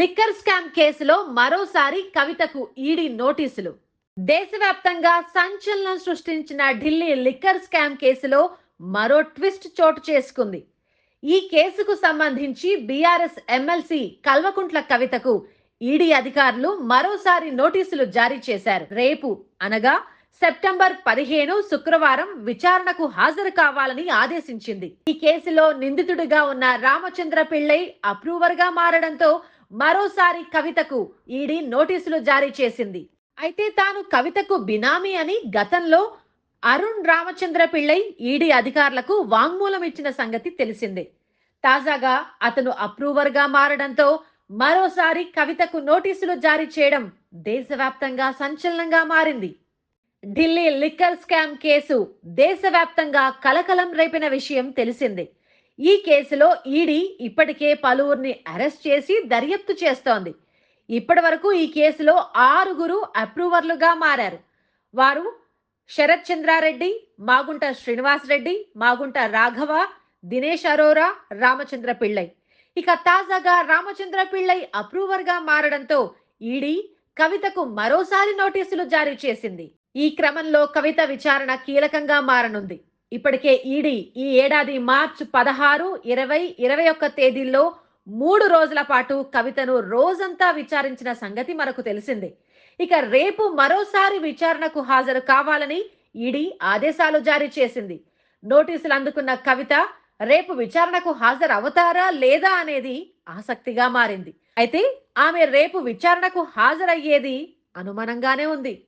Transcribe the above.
Liquor scam కేసులో మరోసారి కవితకు ఈడీ నోటీసులు. దేశవ్యాప్తంగా సంచలనం సృష్టించిన ఢిల్లీ లిక్కర్ స్కామ్ కేసులో మరో ట్విస్ట్ చోటు చేసుకుంది. ఈ కేసుకు సంబంధించి బీఆర్ఎస్ ఎమ్మెల్సీ కల్వకుంట్ల కవితకు ఈడీ అధికారులు మరోసారి నోటీసులు జారీ చేశారు. రేపు అనగా సెప్టెంబర్ పదిహేను శుక్రవారం విచారణకు హాజరు కావాలని ఆదేశించింది. ఈ కేసులో నిందితుడిగా ఉన్న రామచంద్ర పిళ్ళై అప్రూవర్గా మారడంతో మరోసారి కవితకు ఈడీ నోటీసులు జారీ చేసింది. అయితే తాను కవితకు బినామీ అని గతంలో అరుణ్ రామచంద్ర పిళ్ళై ఈడీ అధికారులకు వాంగ్మూలం ఇచ్చిన సంగతి తెలిసిందే. తాజాగా అతను అప్రూవర్గా మారడంతో మరోసారి కవితకు నోటీసులు జారీ చేయడం దేశవ్యాప్తంగా సంచలనంగా మారింది. ఢిల్లీ లిక్కర్ స్కామ్ కేసు దేశవ్యాప్తంగా కలకలం రేపిన విషయం తెలిసిందే. ఈ కేసులో ఈడీ ఇప్పటికే పలువురిని అరెస్ట్ చేసి దర్యాప్తు చేస్తోంది. ఇప్పటి వరకు ఈ కేసులో ఆరుగురు అప్రూవర్లుగా మారారు. వారు శరత్ చంద్రారెడ్డి మాగుంట శ్రీనివాస్ రెడ్డి మాగుంట రాఘవ దినేష్ అరోరా రామచంద్ర పిళ్ళై. ఇక తాజాగా రామచంద్ర పిళ్ళై అప్రూవర్గా మారడంతో ఈడీ కవితకు మరోసారి నోటీసులు జారీ చేసింది. ఈ క్రమంలో కవిత విచారణ కీలకంగా మారనుంది. ఇప్పటికే ఈడీ ఈ ఏడాది మార్చి పదహారు ఇరవై ఇరవై ఒక్క తేదీల్లో మూడు రోజుల పాటు కవితను రోజంతా విచారించిన సంగతి మనకు తెలిసిందే. ఇక రేపు మరోసారి విచారణకు హాజరు కావాలని ఈడీ ఆదేశాలు జారీ చేసింది. నోటీసులు అందుకున్న కవిత రేపు విచారణకు హాజరు అవుతారా లేదా అనేది ఆసక్తిగా మారింది. అయితే ఆమె రేపు విచారణకు హాజరయ్యేది అనుమానంగానే ఉంది.